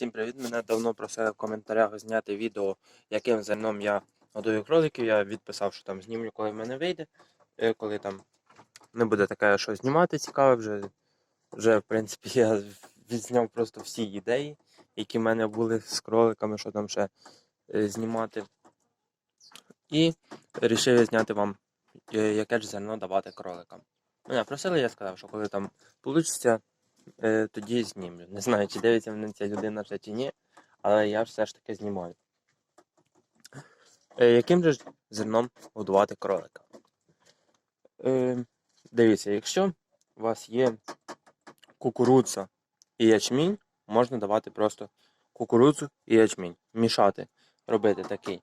Всім привіт! Мене давно просили в коментарях зняти відео, яким зерном я годую кроликів. Я відписав, що там знімлю, коли в мене вийде. Коли там не буде таке, що знімати цікаве, вже, вже в принципі я відзняв просто всі ідеї, які в мене були з кроликами, що там ще е, знімати. І вирішив зняти вам, е, яке ж зерно давати кроликам. Мене просили, я сказав, що коли там вийде, е, тоді знімлю. Не знаю, чи дивиться мене ця людина вже чи ні, але я все ж таки знімаю. Е, яким же зерном годувати кролика? Е, дивіться, якщо у вас є кукурудза і ячмінь, можна давати просто кукурудзу і ячмінь. Мішати, робити такий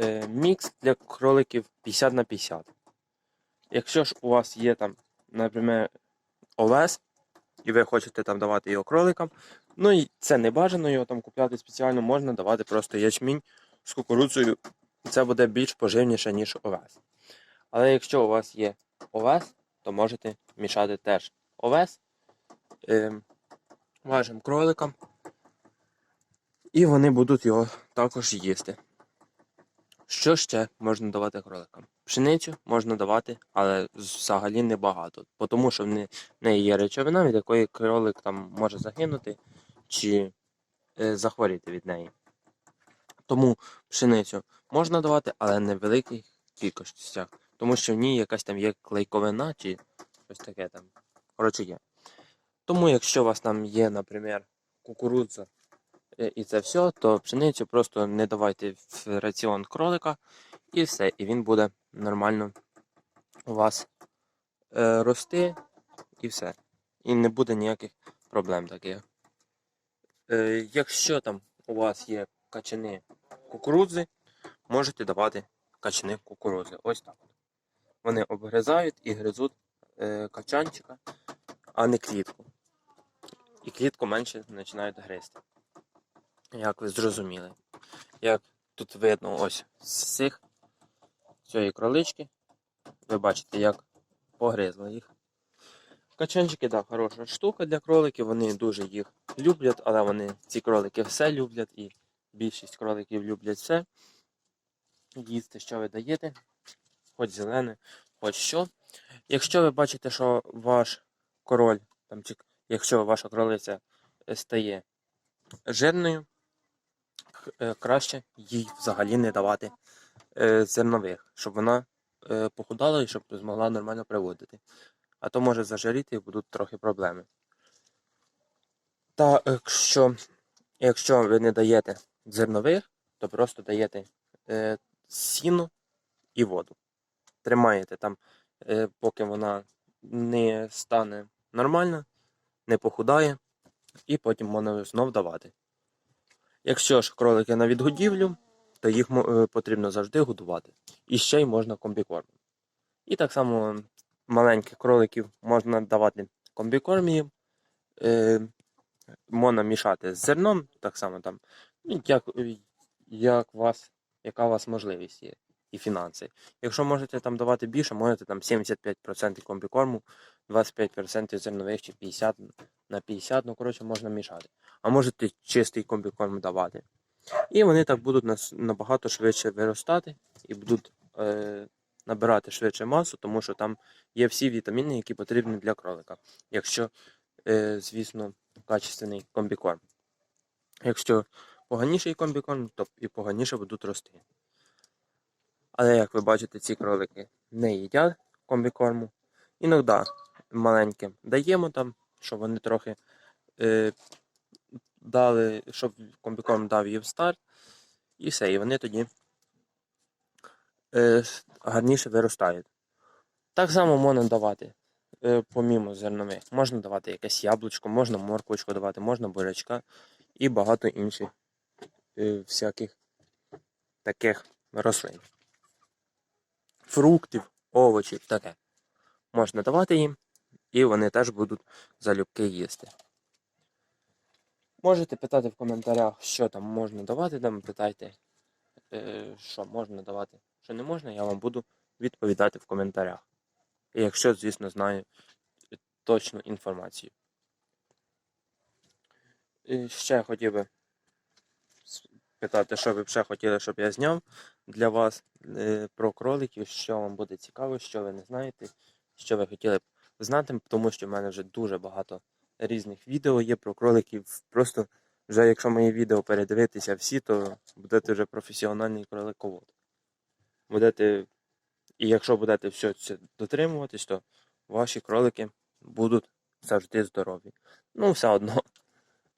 е, мікс для кроликів 50 на 50. Якщо ж у вас є там, наприклад, овес, і ви хочете там давати його кроликам. Ну і це не бажано його там купляти спеціально, можна давати просто ячмінь з кукурудзою. Це буде більш поживніше, ніж овес. Але якщо у вас є овес, то можете мішати теж овес е, вашим кроликам. І вони будуть його також їсти. Що ще можна давати кроликам? Пшеницю можна давати, але взагалі небагато, тому що в неї є речовина, від якої кролик там може загинути чи е, захворіти від неї. Тому пшеницю можна давати, але не в великих кількостях, тому що в ній якась там є клейковина чи щось таке там. Коротше є. Тому, якщо у вас там є, наприклад, кукурудза е, і це все, то пшеницю просто не давайте в раціон кролика і все, і він буде нормально у вас е, рости і все. І не буде ніяких проблем таких. Е, якщо там у вас є качани кукурудзи, можете давати качани кукурудзи. Ось так. Вони обгризають і гризуть е, качанчика, а не клітку. І клітку менше починають гризти. Як ви зрозуміли. Як тут видно ось з цих цієї кролички. Ви бачите, як погризла їх. Качанчики, так, хороша штука для кроликів, вони дуже їх люблять, але вони ці кролики все люблять і більшість кроликів люблять все. Їсти, що ви даєте, хоч зелене, хоч що. Якщо ви бачите, що ваш король, там, чи, якщо ваша кролиця стає жирною, е, краще їй взагалі не давати зернових, щоб вона е, похудала і щоб змогла нормально приводити. А то може зажаріти і будуть трохи проблеми. Та якщо, якщо ви не даєте зернових, то просто даєте е, сіно і воду. Тримаєте там, е, поки вона не стане нормально, не похудає, і потім можна знов давати. Якщо ж кролики на відгодівлю, їх е, потрібно завжди годувати. І ще й можна комбікормом. І так само маленьких кроликів можна давати комбікорм їм. Е, можна мішати з зерном, так само там, ну, як, е, як вас, яка у вас можливість є і фінанси. Якщо можете там давати більше, можете там 75% комбікорму, 25% зернових чи 50 на 50, ну коротше можна мішати. А можете чистий комбікорм давати. І вони так будуть набагато швидше виростати і будуть е, набирати швидше масу, тому що там є всі вітаміни, які потрібні для кролика. Якщо, е, звісно, качественний комбікорм. Якщо поганіший комбікорм, то і поганіше будуть рости. Але як ви бачите, ці кролики не їдять комбікорму. Іноді маленьким даємо там, щоб вони трохи е, дали, щоб комбікорм дав їм старт. І все, і вони тоді е, гарніше виростають. Так само можна давати, е, помімо зернових. Можна давати якесь яблучко, можна морквочку давати, можна бурячка і багато інших е, всяких таких рослин. Фруктів, овочів, таке. Можна давати їм, і вони теж будуть залюбки їсти. Можете питати в коментарях, що там можна давати, там питайте, е, що можна давати, що не можна, я вам буду відповідати в коментарях. І якщо, звісно, знаю точну інформацію. І ще хотів би питати, що ви б ще хотіли, щоб я зняв для вас е, про кроликів, що вам буде цікаво, що ви не знаєте, що ви хотіли б знати, тому що в мене вже дуже багато різних відео є про кроликів. Просто вже якщо мої відео передивитися всі, то будете вже професіональний кроликовод. Будете, і якщо будете все це дотримуватись, то ваші кролики будуть завжди здорові. Ну, все одно,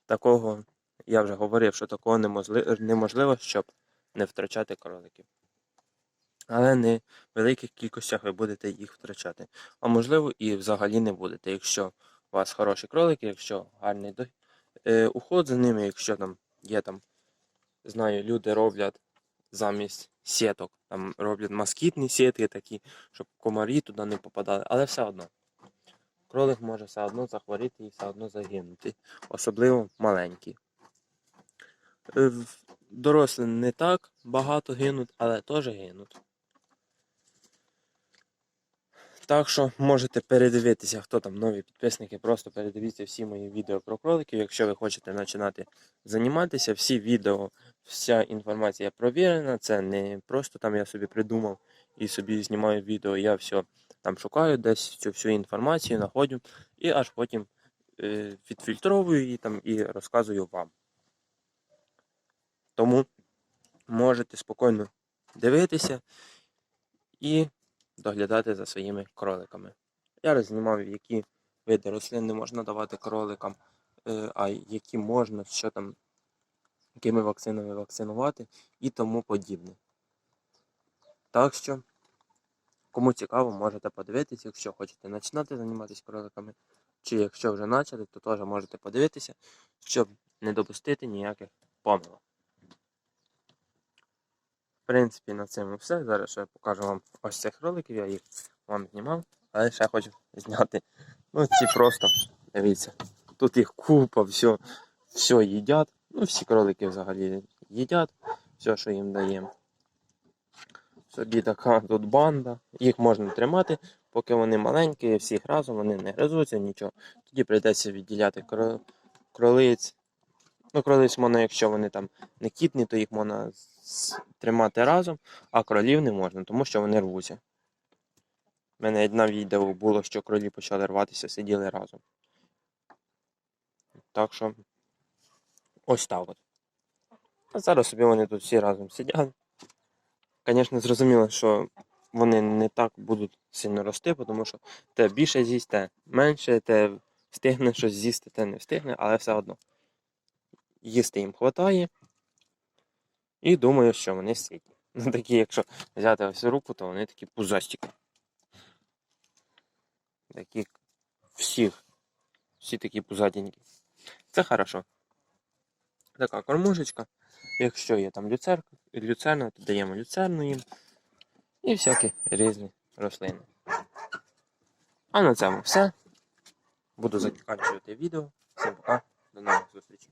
такого, я вже говорив, що такого неможливо, щоб не втрачати кроликів. Але не в великих кількостях ви будете їх втрачати. А можливо, і взагалі не будете, якщо у вас хороші кролики, якщо гарний е, уход за ними, якщо там є там, знаю, люди роблять замість сіток, там роблять москітні сітки такі, щоб комарі туди не попадали, але все одно. Кролик може все одно захворіти і все одно загинути, особливо маленький. Е, Дорослі не так багато гинуть, але теж гинуть. Так що можете передивитися, хто там нові підписники, просто передивіться всі мої відео про кроликів. Якщо ви хочете починати займатися, всі відео, вся інформація провірена. Це не просто там я собі придумав і собі знімаю відео. Я все там шукаю десь цю всю інформацію, знаходжу і аж потім е, відфільтровую її там і розказую вам. Тому можете спокійно дивитися і доглядати за своїми кроликами. Я рознімав, які види рослин не можна давати кроликам, е, а які можна, що там, якими вакцинами вакцинувати і тому подібне. Так що, кому цікаво, можете подивитися, якщо хочете починати займатися кроликами, чи якщо вже почали, то теж можете подивитися, щоб не допустити ніяких помилок. Принципі, на цьому все. Зараз ще покажу вам ось цих роликів, я їх вам знімав, але ще хочу зняти. Ну, ці просто, дивіться, тут їх купа, все, все їдять. Ну, всі кролики взагалі їдять, все, що їм даємо. Собі така тут банда. Їх можна тримати, поки вони маленькі, всіх разом вони не гризуться, нічого. Тоді прийдеться відділяти кролиць. Ну, кролиць можна, якщо вони там не кітні, то їх можна тримати разом, а кролів не можна, тому що вони рвуться. У мене одна відео було, що кролі почали рватися, сиділи разом. Так що ось так от. А зараз собі вони тут всі разом сидять. Звісно, зрозуміло, що вони не так будуть сильно рости, тому що те більше з'їсть, те менше, те встигне щось з'їсти, те не встигне, але все одно. Їсти їм вистачає. І думаю, що вони ситні. Ну, такі, якщо взяти ось руку, то вони такі пузастики. Такі всіх. Всі такі пузатенькі. Це хорошо. Така кормушечка. Якщо є там люцерка, люцерна, то даємо люцерну їм. І всякі різні рослини. А на цьому все. Буду закінчувати відео. Всім пока. До нових зустрічей.